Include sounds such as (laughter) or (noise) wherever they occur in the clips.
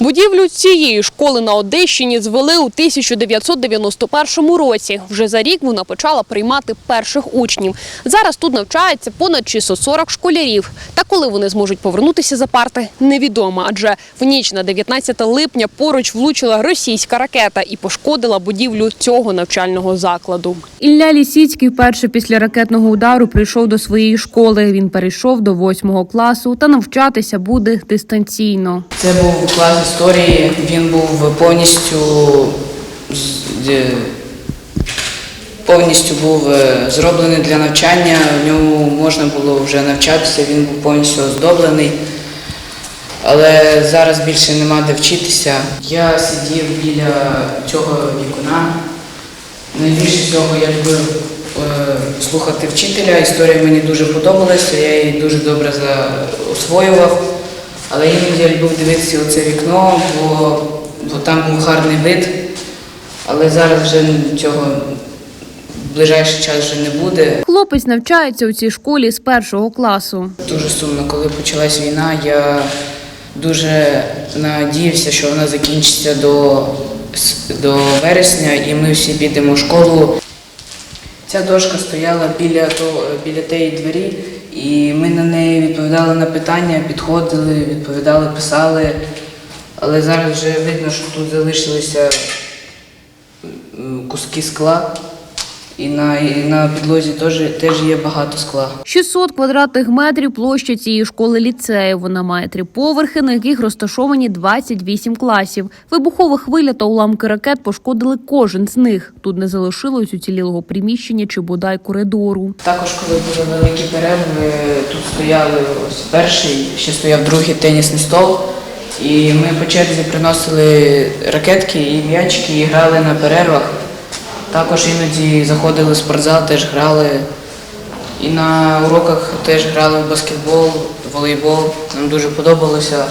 Будівлю цієї школи на Одещині звели у 1991 році. Вже за рік вона почала приймати перших учнів. Зараз тут навчається понад 640 школярів. Та коли вони зможуть повернутися за парти, невідомо. Адже в ніч на 19 липня поруч влучила російська ракета і пошкодила будівлю цього навчального закладу. Ілля Лісіцький вперше після ракетного удару прийшов до своєї школи. Він перейшов до восьмого класу та навчатися буде дистанційно. Це був клас історії, він був повністю е, повністю був е, зроблений для навчання. В ньому можна було вже навчатися, він був повністю оздоблений. Але зараз більше нема де вчитися. Я сидів біля цього вікна. Найбільше всього я любив е, слухати вчителя. Історія мені дуже подобалася, я її дуже добре освоював. Але іноді я любив дивитися у це вікно, бо, бо там був гарний вид. Але зараз вже цього в ближайший час вже не буде. Хлопець навчається у цій школі з першого класу. Дуже сумно, коли почалась війна, я дуже надіявся, що вона закінчиться до, до вересня, і ми всі підемо в школу. Ця дошка стояла біля, того, біля тієї двері, і ми на неї відповідали на питання, підходили, відповідали, писали. Але зараз вже видно, що тут залишилися куски скла, і на, і на підлозі теж, теж є багато скла. 600 квадратних метрів площа цієї школи ліцею. Вона має три поверхи, на яких розташовані 28 класів. Вибухова хвиля та уламки ракет пошкодили кожен з них. Тут не залишилось уцілілого приміщення чи бодай коридору. Також, коли були великі перерви, тут стояли ось перший, ще стояв другий тенісний стол. І ми по черзі приносили ракетки і м'ячики і грали на перервах. Також іноді заходили в спортзал, теж грали. І на уроках теж грали в баскетбол, волейбол. Нам дуже подобалося.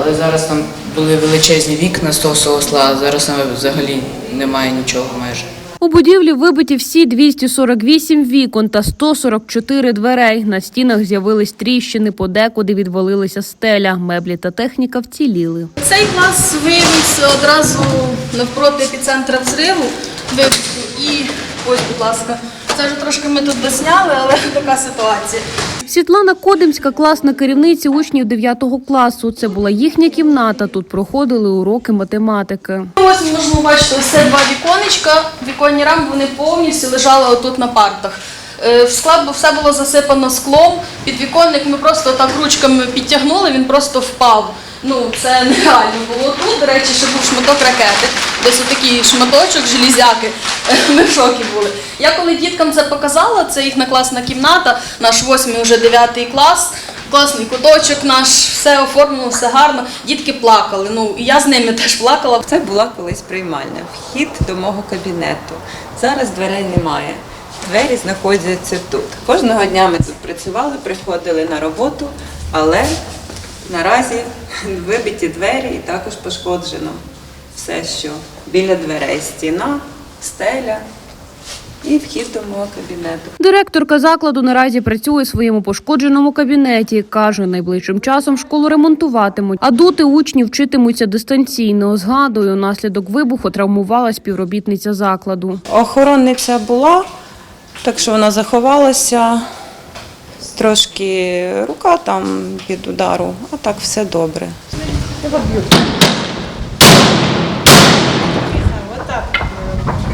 Але зараз там були величезні вікна з того всього а зараз взагалі немає нічого майже. У будівлі вибиті всі 248 вікон та 144 дверей. На стінах з'явились тріщини, подекуди відвалилася стеля. Меблі та техніка вціліли. Цей клас виявився одразу навпроти епіцентра взриву вибуху. І ось, будь ласка, це вже трошки ми тут досняли, але (laughs) така ситуація. Світлана Кодимська, класна керівниця учнів 9 класу. Це була їхня кімната. Тут проходили уроки математики. Ось ми можемо бачити ось це два віконечка. Віконні рами вони повністю лежали отут на партах. Е, В склад все було засипано склом. Під віконник ми просто так ручками підтягнули, він просто впав. Ну, це нереально було тут. До речі, ще був шматок ракети. Десь отакий шматочок, железяки. (laughs) Ми в шокі були. Я коли діткам це показала, це їхня класна кімната, наш восьмий, вже дев'ятий клас, класний куточок наш, все оформлено, все гарно. Дітки плакали. Ну, і я з ними теж плакала. Це була колись приймальня, вхід до мого кабінету. Зараз дверей немає. Двері знаходяться тут. Кожного дня ми тут працювали, приходили на роботу, але наразі (laughs) вибиті двері і також пошкоджено все, що біля дверей стіна, стеля і вхід до мого кабінету. Директорка закладу наразі працює у своєму пошкодженому кабінеті. Каже, найближчим часом школу ремонтуватимуть, а дути учні вчитимуться дистанційно. Згадує, унаслідок вибуху травмувала співробітниця закладу. Охоронниця була, так що вона заховалася. Трошки рука там від удару, а так все добре.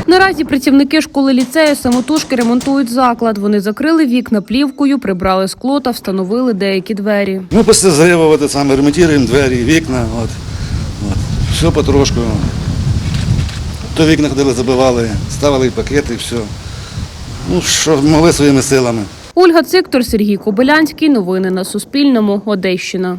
Наразі працівники школи ліцею самотужки ремонтують заклад. Вони закрили вікна плівкою, прибрали скло та встановили деякі двері. Мы после взрыва вот это самое ремонтируем двери, вікна, вот, вот. все потрошку. То вікна ходили, забивали, ставили пакети, все. Ну, що могли своїми силами. Ольга Циктор, Сергій Кобилянський. Новини на Суспільному. Одещина.